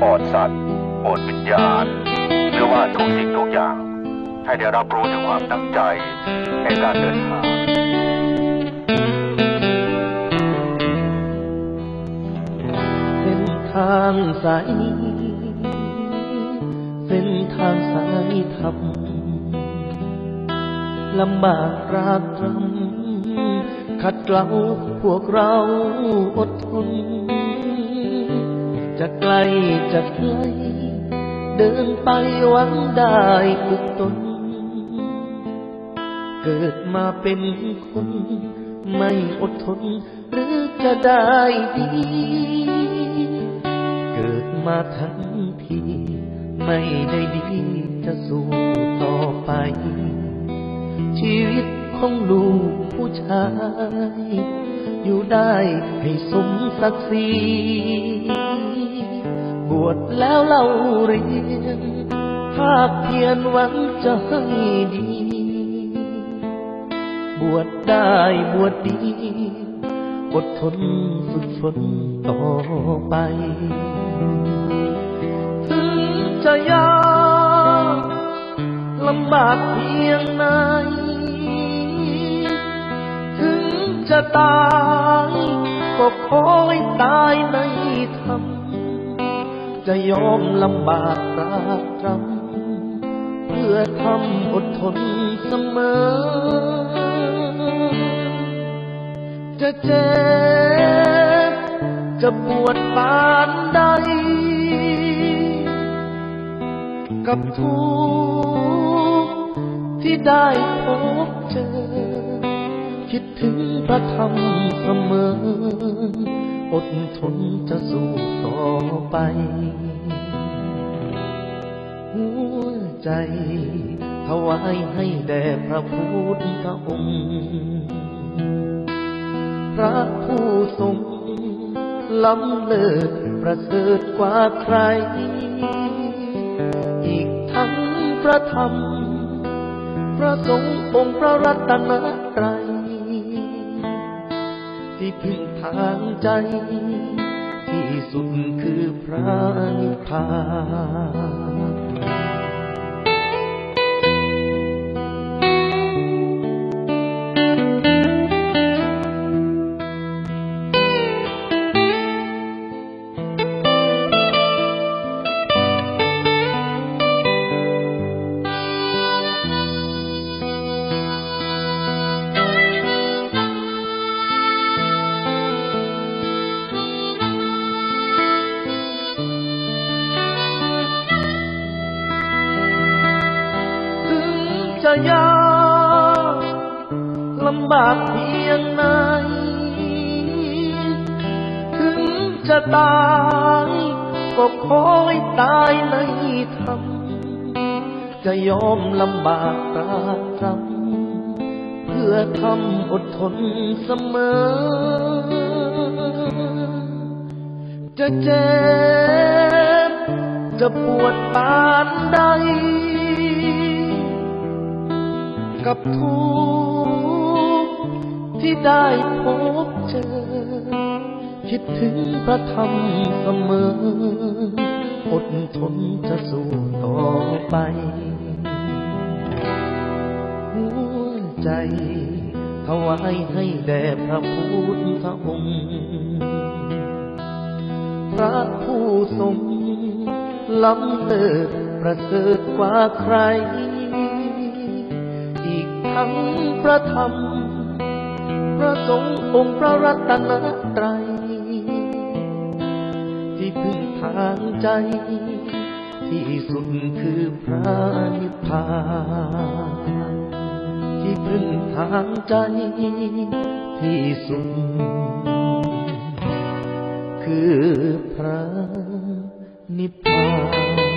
ปอดสัตว์ปอดวิญญาณหรือว่าทุกสิ่งทุกอย่าง ให้ได้รับรู้ถึงความตั้งใจในการเดินทางเส้นทางสายนี้เส้นทางสายธรรมลำบากรากตรำขัดเกลาพวกเราอดทน จะไกลจะไกล เดินไปหวังได้ฝึกตน เกิดมาเป็นคน ไม่อดทน หรือจะได้ดี เกิดมาทั้งทีไม่ได้ดีจะสู้ต่อไป ชีวิตของลูกผู้ชาย อยู่ได้ให้สมศักดิ์ศรี วชแล้วเล่าเรียนภาคเพียรหวังจะให้ดี บวชได้บวชดี อดทนฝึกฝนต่อไป ถึงจะยากลำบากเพียงไหน ถึงจะตายก็ขอให้ตายในธรรม จะยอมลำบากตรากตรำเพื่อทำอดทนเสมอ จะเจ็บจะปวดปานใด กับทุกที่ได้พบเจอ คิดถึงพระธรรมเสมอ อดทนจะสู้ต่อไป หัวใจถวายให้แด่พระพุทธองค์ พระผู้ทรงล้ำเลิศประเสริฐกว่าใคร อีกทั้งพระธรรม พระสงฆ์องค์พระรัตนต ที่พึ่งทางใจ ที่สุดคือพระนิพพาน จะยากลำบากเพียงไหน ถึงจะตายก็ขอให้ตายในธรรม จะยอมลำบากตราตรำเพื่อทำอดทนเสมอ จะเจ็บจะปวดปานใด กับทุกข์ที่ได้พบเจอ คิดถึงพระธรรมเสมอ อดทนจะสู้ต่อไป หัวใจถวายให้แด่พระพุทธองค์ พระผู้ทรงล้ำเลิศประเสริฐกว่าใคร ทั้งพระธรรม พระสงฆ์องค์พระรัตนตรัย ที่พึ่งทางใจ ที่สุดคือพระนิพพานที่พึ่งทางใจ ที่สุดคือพระนิพพาน